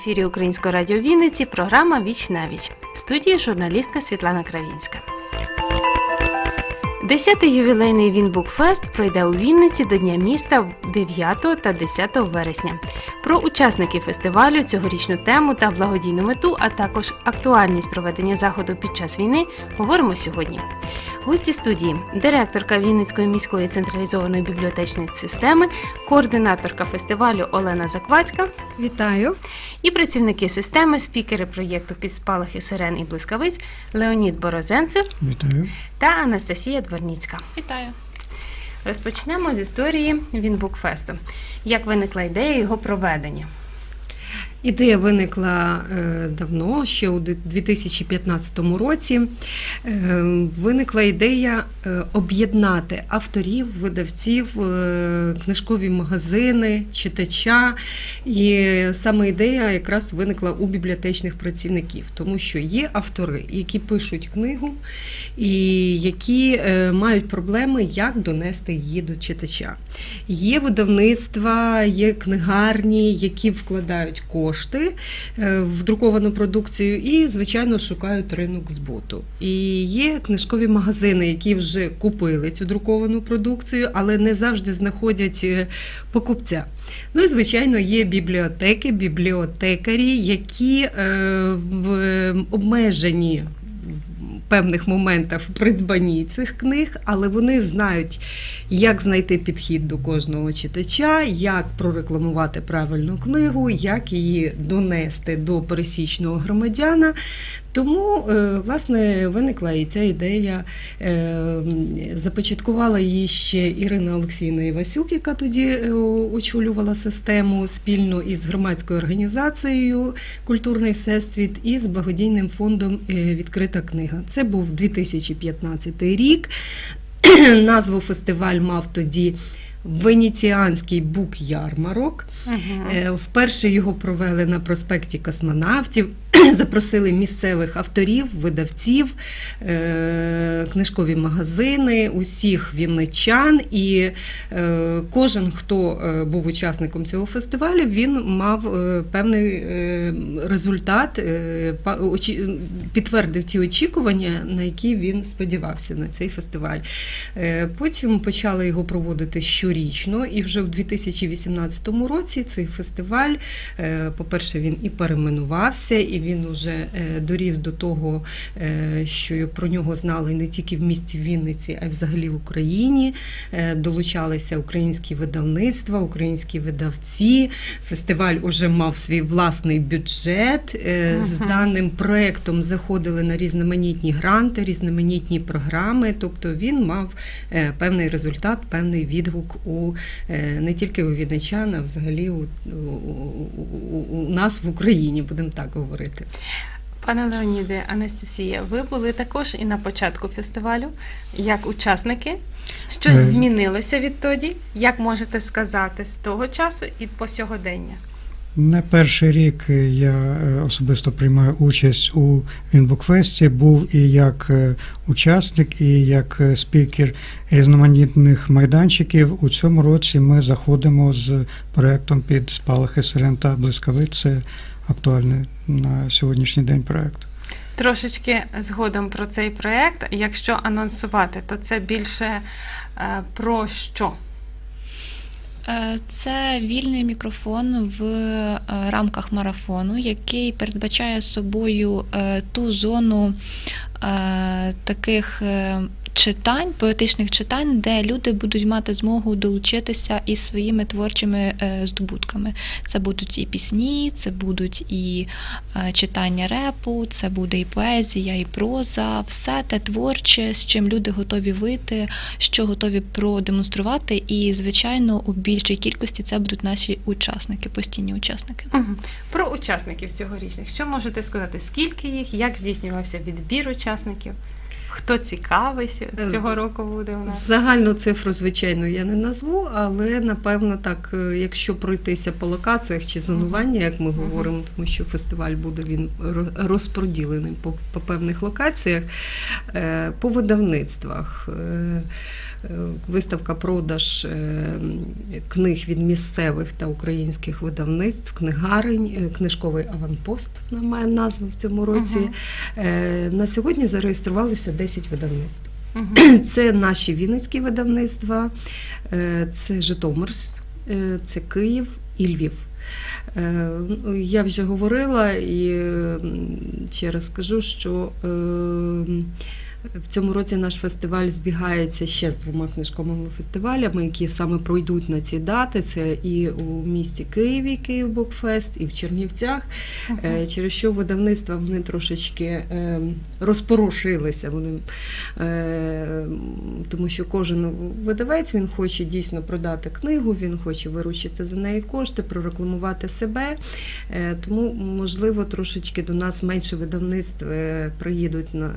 ефірі Українського радіо Вінниці програма Віч на віч. В студії журналістка Світлана Кравінська. Десятий ювілейний Вінбукфест пройде у Вінниці до Дня міста 9 та 10 вересня. Про учасників фестивалю, цьогорічну тему та благодійну мету, а також актуальність проведення заходу під час війни говоримо сьогодні. Гості студії директорка Вінницької міської централізованої бібліотечної системи, координаторка фестивалю Олена Заквацька Вітаю. і працівники системи, спікери проєкту «Підспалахи сирен і блискавиць Леонід Борозенцев Вітаю. та Анастасія Дворніцька. Вітаю. Розпочнемо з історії Вінбукфесту. Як виникла ідея його проведення? Ідея виникла е, давно, ще у 2015 році. Е, Виникла ідея е, об'єднати авторів, видавців, книжкові магазини, читача. І саме ідея якраз виникла у бібліотечних працівників, тому що є автори, які пишуть книгу і які мають проблеми, як донести її до читача. Є видавництва, є книгарні, які вкладають кошти е, в друковану продукцію і, звичайно, шукають ринок збуту. І є книжкові магазини, які вже купили цю друковану продукцію, але не завжди знаходять е, покупця. Ну і звичайно, є бібліотеки, бібліотекарі, які е, в обмежені в певних моментах в придбанні цих книг, але вони знають, як знайти підхід до кожного читача, як прорекламувати правильну книгу, як її донести до пересічного громадяна. Тому, е, власне, виникла і ця ідея. Е, Започаткувала її ще Ірина Олексійна Івасюк, яка тоді е, очолювала систему спільно із громадською організацією Культурний всесвіт і з благодійним фондом Відкрита книга. Це був 2015 рік. Назву фестиваль мав тоді Венеціанський бук-ярмарок. Е, Вперше його провели на проспекті космонавтів. Запросили місцевих авторів, видавців, е, книжкові магазини, усіх вінничан. І е, кожен, хто був учасником цього фестивалю, він мав певний результат, підтвердив ті очікування, на які він сподівався на цей фестиваль. Потім почали його проводити щорічно, і вже в 2018 році цей фестиваль, е, по-перше, він і перейменувався, і він уже е, доріс до того, е, що про нього знали не тільки в місті Вінниці, а й взагалі в Україні. Долучалися українські видавництва, українські видавці. Фестиваль уже мав свій власний бюджет. З даним проектом заходили на різноманітні гранти, різноманітні програми. Тобто він мав певний результат, певний відгук у е, не тільки у вінничан, а взагалі у, у, у, у нас в Україні, будемо так говорити. Пане Леоніде, Анастасія, ви були також і на початку фестивалю як учасники. Щось Е. змінилося відтоді? Як можете сказати з того часу і по сьогодення? Не перший рік я е, особисто приймаю участь у Вінбукфесті, був і як е, учасник, і як е, спікер різноманітних майданчиків. У цьому році ми заходимо з проектом під спалахи сирен та блискавиць. Це актуальний на сьогоднішній день проект. Трошечки згодом про цей проєкт. Якщо анонсувати, то це більше е, про що? Е, Це вільний мікрофон в е, рамках марафону, який передбачає собою е, ту зону таких читань, поетичних читань, де люди будуть мати змогу долучитися із своїми творчими е, здобутками. Це будуть і пісні, це будуть і е, читання репу, це буде і поезія, і проза, все те творче, з чим люди готові вийти, що готові продемонструвати. І, звичайно, у більшій кількості це будуть наші учасники, постійні учасники. Про учасників цьогорічних. Що можете сказати? Скільки їх? Як здійснювався відбір учасників? Хто цікавий цього року буде у нас? Загальну цифру, звичайно, я не назву, але напевно так, е, якщо пройтися по локаціях чи зонування, як ми говоримо, тому що фестиваль буде він ро- розподілений по, по певних локаціях, е, по видавництвах. Е, виставка продаж е, книг від місцевих та українських видавництв, книгарень, е, книжковий аванпост вона має назву в цьому році. Е, На сьогодні зареєструвалися 10 видавництв. Мгм. Це наші вінницькі видавництва, це Житомир, це Київ і Львів. Ну, Я вже говорила і ще раз скажу, що е, в цьому році наш фестиваль збігається ще з двома книжковими фестивалями, які саме пройдуть на ці дати. Це і у місті Києві, Київ Букфест, і в Чернівцях. Е, Через що видавництва вони трошечки е, розпорушилися. Вони, е, тому що кожен видавець він хоче дійсно продати книгу, він хоче виручити за неї кошти, прорекламувати себе. Е, Тому, можливо, трошечки до нас менше видавництв приїдуть на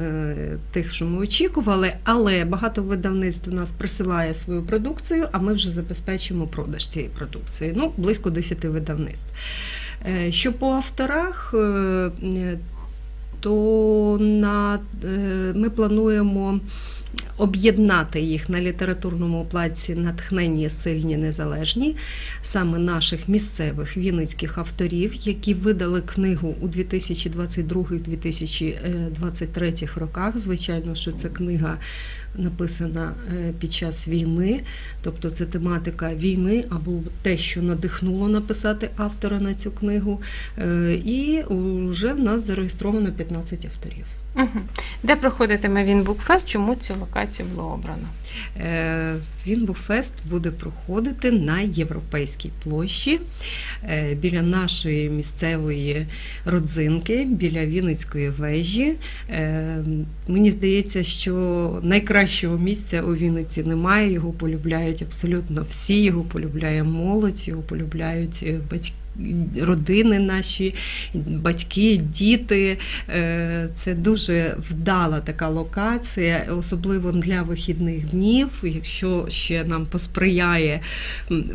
тих, що ми очікували, але багато видавництв у нас присилає свою продукцію, а ми вже забезпечимо продаж цієї продукції. Ну, близько 10 видавництв. Е, Що по авторах, е, е, то на, ми плануємо об'єднати їх на літературному плаці натхнені, сильні, незалежні, саме наших місцевих вінницьких авторів, які видали книгу у 2022-2023 роках. Звичайно, що це книга написана е, під час війни, тобто це тематика війни або те, що надихнуло написати автора на цю книгу. Е, І вже в нас зареєстровано 15 авторів. Де проходитиме він букфест? Чому цю локацію було обрано? Е, Вінбуфест буде проходити на європейській площі е, біля нашої місцевої родзинки, біля Вінницької вежі. Е, Мені здається, що найкращого місця у Вінниці немає. Його полюбляють абсолютно всі. Його полюбляє молодь, його полюбляють е, батьки. Родини наші, батьки, діти. Е, Це дуже вдала така локація, особливо для вихідних днів. Якщо ще нам посприяє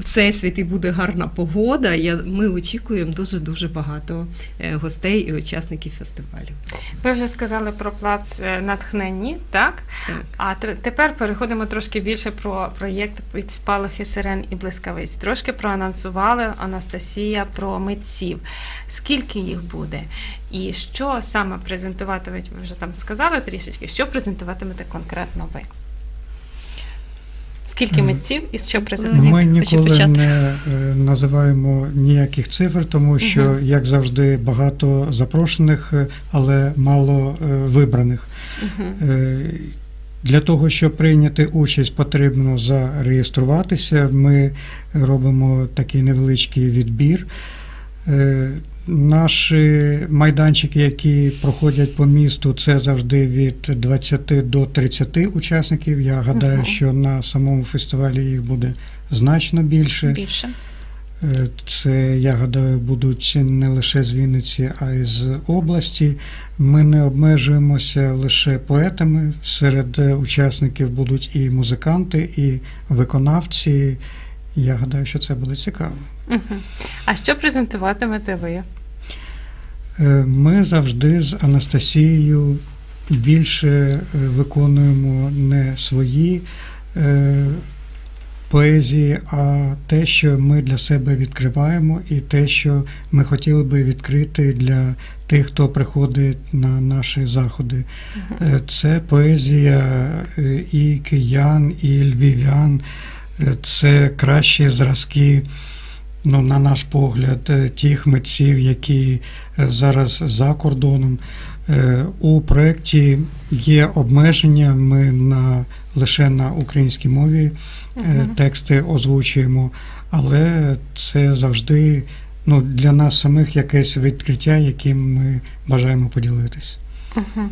всесвіт і буде гарна погода, ми очікуємо дуже дуже багато е, гостей і учасників фестивалю. Ви вже сказали про плац е, натхненні, так? Так. А тепер переходимо трошки більше про проєкт від спалахи сирен і блискавиць. Трошки проанонсували Анастасія про митців. Скільки їх буде? І що саме презентуватимуть, ви вже там сказали трішечки, що презентуватимете конкретно ви? Скільки митців і що презентуєте? Ми ніколи почати. не називаємо ніяких цифр, тому що, Мгм. як завжди, багато запрошених, але мало е, вибраних. Мгм. Для того, щоб прийняти участь, потрібно зареєструватися. Ми робимо такий невеличкий відбір. Е, Наші майданчики, які проходять по місту, це завжди від 20 до 30 учасників. Я гадаю, що на самому фестивалі їх буде значно більше. Більше. Е, Це, я гадаю, будуть не лише з Вінниці, а й з області. Ми не обмежуємося лише поетами. Серед е, учасників будуть і музиканти, і виконавці. Я гадаю, що це буде цікаво. А що презентуватимете ви? Е, Ми завжди з Анастасією більше виконуємо не свої поезії, а те, що ми для себе відкриваємо, і те, що ми хотіли би відкрити для тих, хто приходить на наші заходи. Е, Це поезія е, і киян, і львів'ян, Е, це кращі зразки. Ну, на наш погляд, тих митців, які зараз за кордоном. У проєкті є обмеження. Ми на лише на українській мові е, тексти озвучуємо, але це завжди ну, для нас самих якесь відкриття, яким ми бажаємо поділитись. Мгм.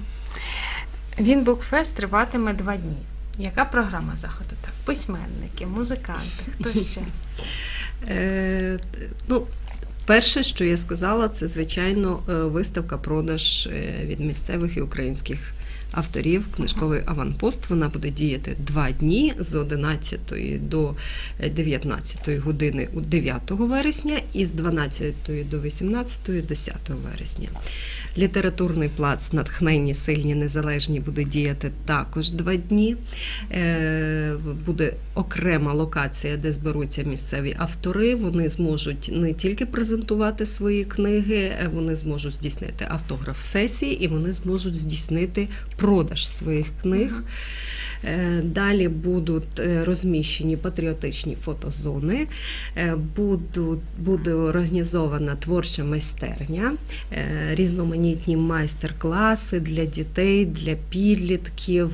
Він букфест триватиме два дні. Яка програма заходу? Так, письменники, музиканти, хто ще? Е, ну, перше, що я сказала, це звичайно е, виставка продаж від місцевих і українських авторів книжковий аванпост. Вона буде діяти два дні з 11 до 19 години у 9 вересня і з 12 до 18 10 вересня. Літературний плац натхненні, сильні, незалежні буде діяти також два дні. Е, Буде окрема локація, де зберуться місцеві автори. Вони зможуть не тільки презентувати свої книги, е, вони зможуть здійснити автограф сесії і вони зможуть здійснити продаж своїх книг. Е, Далі будуть е, розміщені патріотичні фотозони, е, буде організована творча майстерня, різноманітні майстер-класи для дітей, для підлітків.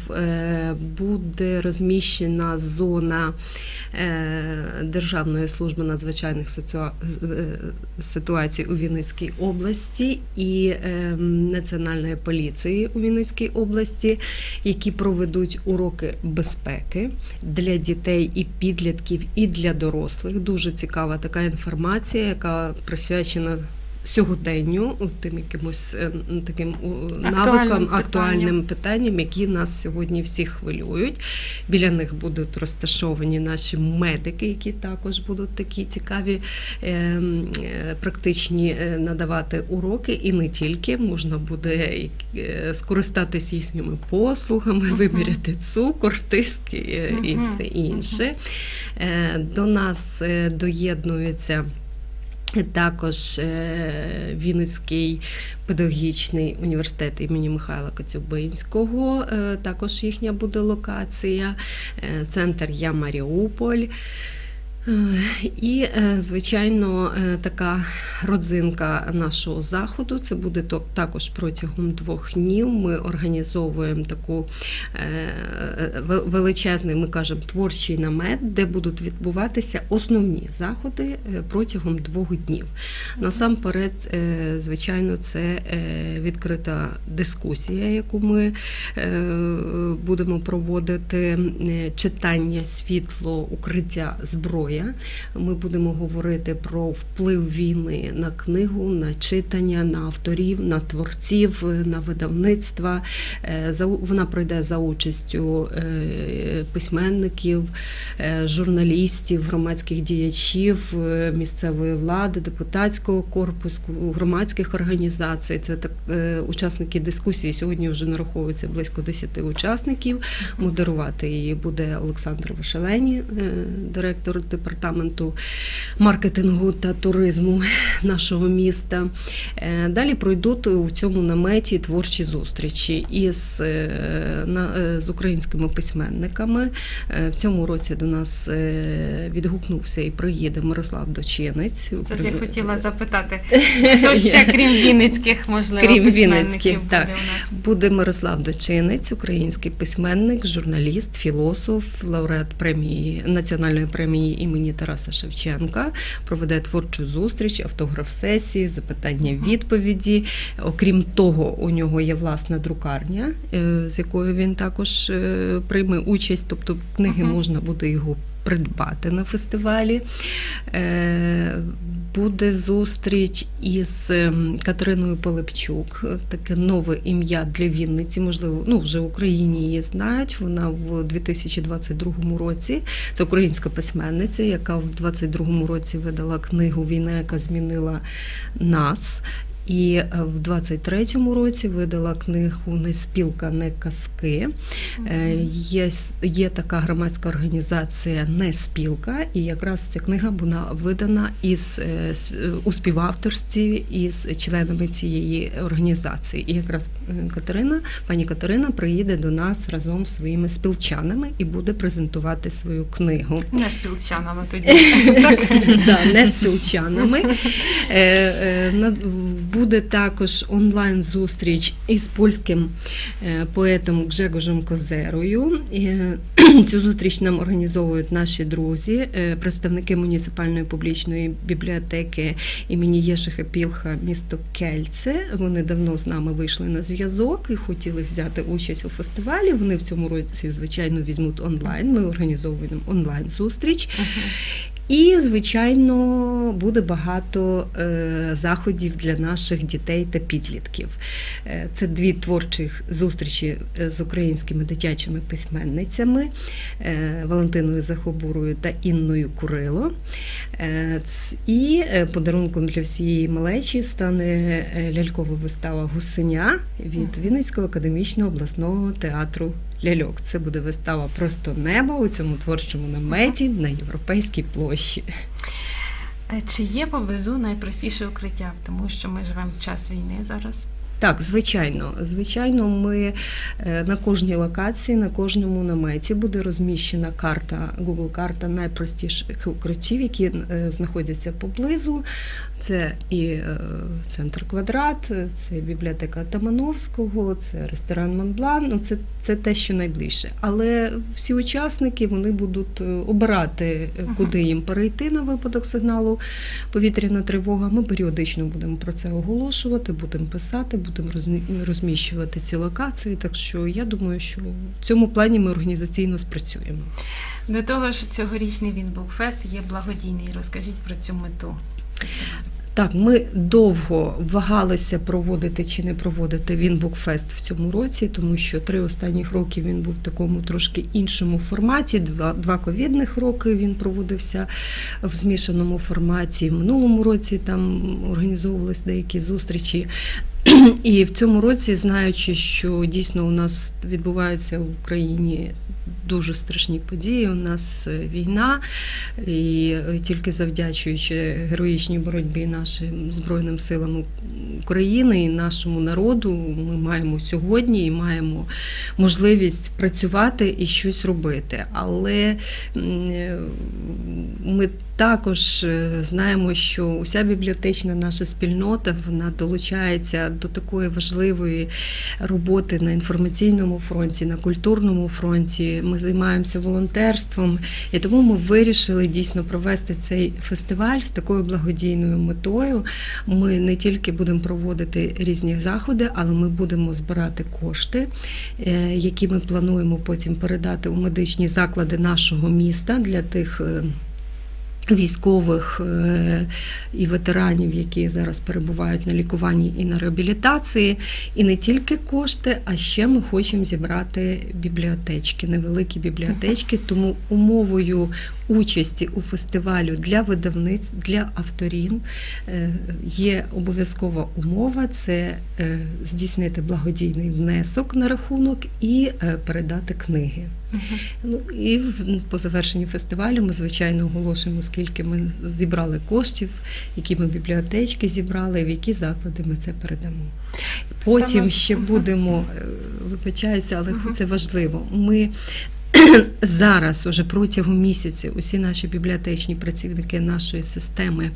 Буде розміщена зона Державної служби надзвичайних ситуацій у Вінницькій області і е, Національної поліції у Вінницькій області, які проведуть уроки безпеки для дітей і підлітків, і для дорослих. Дуже цікава така інформація, яка присвячена. Сьогоденню тим якимось е, таким навикам, питанням. актуальним питанням, які нас сьогодні всіх хвилюють. Біля них будуть розташовані наші медики, які також будуть такі цікаві е, е, практичні е, надавати уроки, і не тільки можна буде скористатись їхніми послугами, виміряти цукор, тиск е, і все інше. До нас доєднуються. Також е, Вінницький педагогічний університет імені Михайла Коцюбинського, е, також їхня буде локація, е, центр Я Маріуполь. Е, І, е, звичайно, е, така родзинка нашого заходу. Це буде також протягом двох днів. Ми організовуємо таку величезний, ми кажемо, творчий намет, де будуть відбуватися основні заходи протягом двох днів. Насамперед, звичайно, це відкрита дискусія, яку ми будемо проводити, читання світло, укриття зброя. Ми будемо говорити про вплив війни на книгу, на читання, на авторів, на творців, е, на видавництва. Е, Вона пройде за участю е, письменників, журналістів, громадських діячів, місцевої влади, депутатського корпусу, громадських організацій. Це так учасники дискусії. Сьогодні вже нараховується близько 10 учасників. Модерувати її буде Олександр Вишелені, директор департаменту маркетингу та туризму нашого міста. Е, Далі пройдуть у цьому наметі творчі зустрічі із, е, е, з українськими письменниками. В цьому році до нас відгукнувся і приїде Мирослав Дочинець. Це ж я хотіла запитати, хто ще крім Вінницьких, можливо, Крім письменників Вінницьких, буде так. у нас. Буде Мирослав Дочинець, український письменник, журналіст, філософ, лауреат премії національної премії імені Тараса Шевченка. Проведе творчу зустріч, автограф сесії, запитання, відповіді. Окрім того, у нього є власна друкарня, е, з якою він також е, прийме участь. Тобто книги можна буде його придбати на фестивалі. Е, Буде зустріч із ем, Катериною Пилипчук, таке нове ім'я для Вінниці. Можливо, ну вже в Україні її знають. Вона в 2022 році. Це українська письменниця, яка в 2022 році видала книгу Війна, яка змінила нас. І е, в 23-му році видала книгу Не спілка, не казки. Е, Є, є така громадська організація Не спілка, і якраз ця книга була видана із е, у співавторстві із членами цієї організації. І якраз Катерина, пані Катерина, приїде до нас разом з своїми спілчанами і буде презентувати свою книгу. Не спілчанами тоді. Не спілчанами. Буде також онлайн-зустріч із польським е, поетом Гжегожем Козерою. Е, Цю зустріч нам організовують наші друзі, е, представники муніципальної публічної бібліотеки імені Єшиха Пілха, місто Кельце. Вони давно з нами вийшли на зв'язок і хотіли взяти участь у фестивалі. Вони в цьому році, звичайно, візьмуть онлайн. Ми організовуємо онлайн-зустріч. І, звичайно, буде багато е, заходів для наших дітей та підлітків. Е, Це дві творчі зустрічі е, з українськими дитячими письменницями Валентиною Захобурою та Інною Курило. І подарунком для всієї малечі стане лялькова вистава Гусеня від Вінницького академічного обласного театру ляльок. Це буде вистава Просто небо у цьому творчому наметі на європейській площі. Е, Чи є поблизу найпростіше укриття, тому що ми живемо в час війни зараз? Так, звичайно. Звичайно, ми е, на кожній локації, на кожному наметі буде розміщена карта, Google карта найпростіших укриттів, які е, знаходяться поблизу. Це і е, центр квадрат, це бібліотека Тамановського, це ресторан Монблан. Ну, це, це те, що найближче. Але всі учасники вони будуть е, обирати, е, куди їм перейти на випадок сигналу повітряна тривога. Ми періодично будемо про це оголошувати, будемо писати, будемо розміщувати ці локації. Так що я думаю, що в цьому плані ми організаційно спрацюємо. До того ж, цьогорічний Вінбукфест є благодійний. Розкажіть про цю мету. Так, ми довго вагалися проводити чи не проводити Вінбукфест в цьому році, тому що три останніх роки він був в такому трошки іншому форматі. Два, два ковідних роки він проводився в змішаному форматі. В минулому році там організовувалися деякі зустрічі. І в цьому році, знаючи, що дійсно у нас відбуваються в Україні дуже страшні події, у нас е, війна, і е, тільки завдячуючи героїчній боротьбі нашим Збройним силам України і нашому народу, ми маємо сьогодні і маємо можливість працювати і щось робити. Але е, ми також знаємо, що уся бібліотечна наша спільнота вона долучається до такої важливої роботи на інформаційному фронті, на культурному фронті. Ми займаємося волонтерством, і тому ми вирішили дійсно провести цей фестиваль з такою благодійною метою. Ми не тільки будемо проводити різні заходи, але ми будемо збирати кошти, е, які ми плануємо потім передати у медичні заклади нашого міста для тих. Військових е, і ветеранів, які зараз перебувають на лікуванні і на реабілітації, і не тільки кошти, а ще ми хочемо зібрати бібліотечки, невеликі бібліотечки. Тому умовою участі у фестивалю для видавниць, для авторів е, є обов'язкова умова це е, здійснити благодійний внесок на рахунок і е, передати книги. Ну і в- по завершенні фестивалю ми звичайно оголошуємо, скільки ми зібрали коштів, які ми бібліотечки зібрали, в які заклади ми це передамо. Потім Саме- ще будемо, вибачаюся, але Мгм. це важливо. Ми зараз, уже протягом місяця, усі наші бібліотечні працівники нашої системи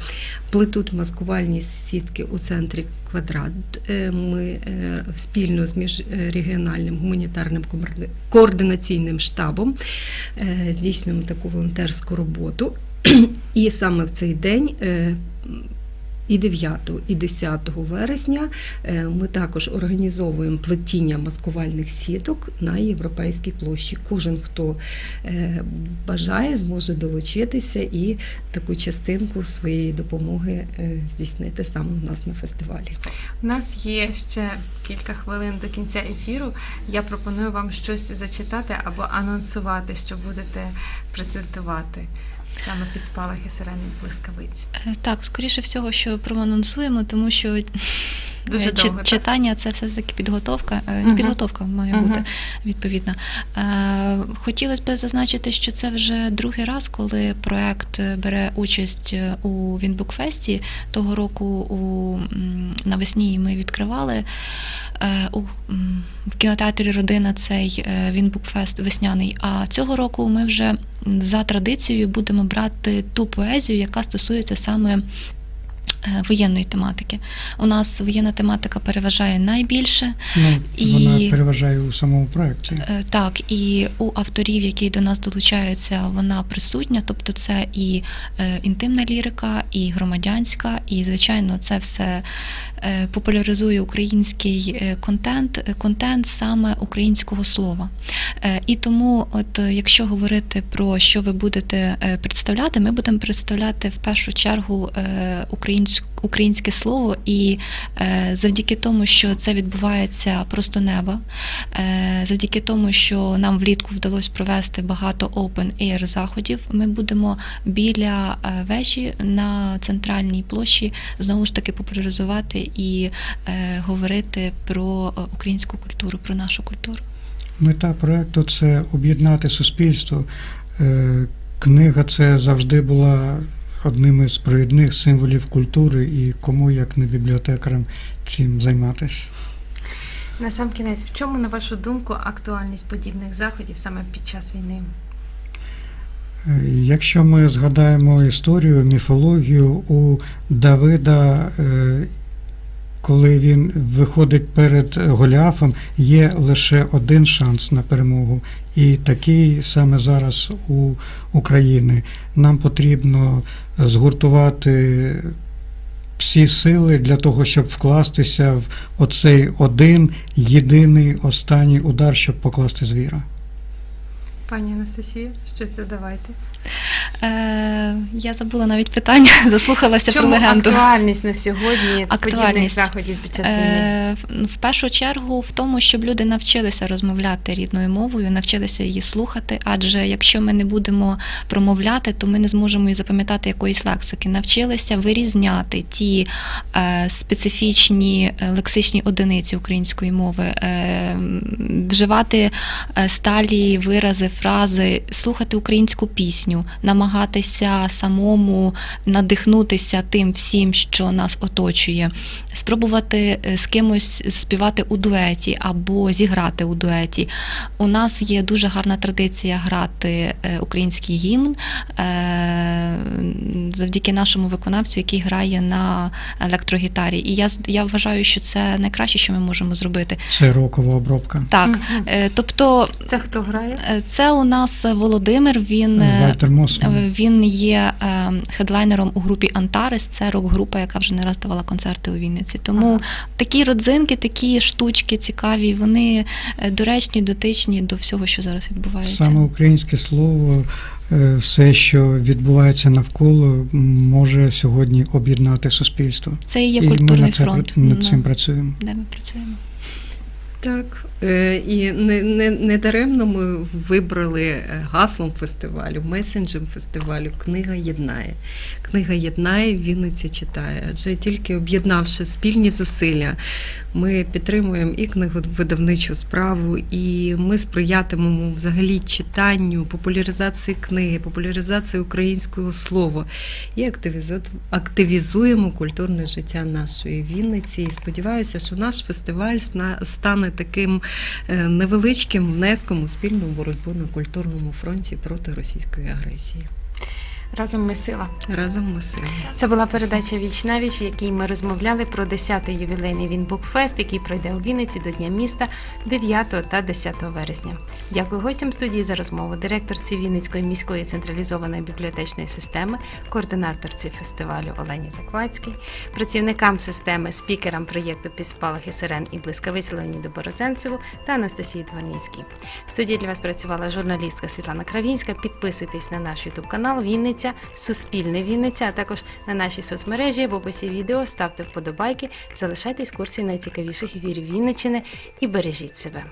плетуть маскувальні сітки у центрі квадрат. Е, Ми е, спільно з міжрегіональним гуманітарним координаційним штабом е, здійснюємо таку волонтерську роботу. І саме в цей день. І 9, і 10 вересня е, ми також організовуємо плетіння маскувальних сіток на європейській площі. Кожен, хто е, бажає, зможе долучитися і таку частинку своєї допомоги е, здійснити саме у нас на фестивалі. У нас є ще кілька хвилин до кінця ефіру. Я пропоную вам щось зачитати або анонсувати, що будете презентувати саме під спалахи сирени блискавиць. Е, Так, скоріше всього, що проанонсуємо, тому що Дуже е, чи- довго, читання це все таки підготовка. Мгм. Підготовка має Мгм. бути відповідна. Е, Хотілося б зазначити, що це вже другий раз, коли проект бере участь у Вінбукфесті. Того року у навесні ми відкривали у в кінотеатрі Родина цей Вінбукфест весняний. А цього року ми вже за традицією будемо брати ту поезію, яка стосується саме. Е, Воєнної тематики. У нас воєнна тематика переважає найбільше. Ну, І- Вона переважає у самому проєкті. Е, Так, і у авторів, які до нас долучаються, вона присутня. Тобто, це і е, інтимна лірика, і громадянська, і звичайно, це все е, популяризує український контент, контент саме українського слова. І тому, от якщо говорити про що ви будете представляти, ми будемо представляти в першу чергу е, українсь- українське слово, і е, завдяки тому, що це відбувається просто неба, е, завдяки тому, що нам влітку вдалося провести багато open air заходів, ми будемо біля е, вежі на центральній площі знову ж таки популяризувати і говорити про українську культуру, про нашу культуру. Мета проекту це об'єднати суспільство. Книга це завжди була одним із провідних символів культури, і кому як не бібліотекарам цим займатися. На сам кінець, в чому, на вашу думку, актуальність подібних заходів саме під час війни? Е, Якщо ми згадаємо історію, міфологію у Давида, е, коли він виходить перед Голіафом, є лише один шанс на перемогу. І такий саме зараз у України. Нам потрібно згуртувати всі сили для того, щоб вкластися в оцей один єдиний останній удар, щоб покласти звіра. Пані Анастасія, щось додавайте. Е, я забула навіть питання, заслухалася чому про легенду. актуальність на сьогодні подібних Актуальність. заходів під час війни? Е, в- в першу чергу в тому, щоб люди навчилися розмовляти рідною мовою, навчилися її слухати. Адже якщо ми не будемо промовляти, то ми не зможемо і запам'ятати якоїсь лексики. Навчилися вирізняти ті е, специфічні е, лексичні одиниці української мови, е, вживати е, сталі вирази, фрази, слухати українську пісню, намагатися самому надихнутися тим всім, що нас оточує, спробувати е, з кимось співати у дуеті або зіграти у дуеті. У нас є дуже гарна традиція грати е, український гімн е, завдяки нашому виконавцю, який грає на електрогітарі. І я, з- я вважаю, що це найкраще, що ми можемо зробити. Це рокова обробка. Так, е, тобто Це хто грає? е, це у нас Володимир. Він е. Е, Він є е, хедлайнером у групі Антарес. Це рок-група, яка вже не раз давала концерти у Вінниці. Тому Ага. такі родзинки, такі штучки цікаві, вони доречні, дотичні до всього, що зараз відбувається. Саме українське слово, все, що відбувається навколо, може сьогодні об'єднати суспільство. Це і є і ми культурний над, це, фронт, над ну, цим працюємо. де ми працюємо. Так, е, і не, не, не даремно ми вибрали е, гаслом фестивалю, месенджем фестивалю Книга єднає. Книга єднає, Вінниця читає. Адже тільки об'єднавши спільні зусилля, ми підтримуємо і книговидавничу справу, і ми сприятимемо взагалі читанню, популяризації книги, популяризації українського слова і активізу- активізуємо культурне життя нашої Вінниці. І сподіваюся, що наш фестиваль стане таким е, невеличким внеском у спільну боротьбу на культурному фронті проти російської агресії. Разом ми сила. Разом ми сильні. Це була передача Віч на віч, в якій ми розмовляли про 10-й ювілейний Вінбукфест, який пройде у Вінниці до Дня міста 9 та 10 вересня. Дякую гостям студії за розмову. Директорці Вінницької міської централізованої бібліотечної системи, координаторці фестивалю Олені Заквацькій, працівникам системи, спікерам проєкту «Підспалахи сирен і блискавиць Леоніду Борозенцеву та Анастасії Дворницькій. В студії для вас працювала журналістка Світлана Кравінська. Підписуйтесь на наш ютуб канал Вінниця, Суспільне Вінниця, а також на наші соцмережі в описі відео ставте вподобайки, залишайтесь в курсі найцікавіших вірів Вінничини і бережіть себе.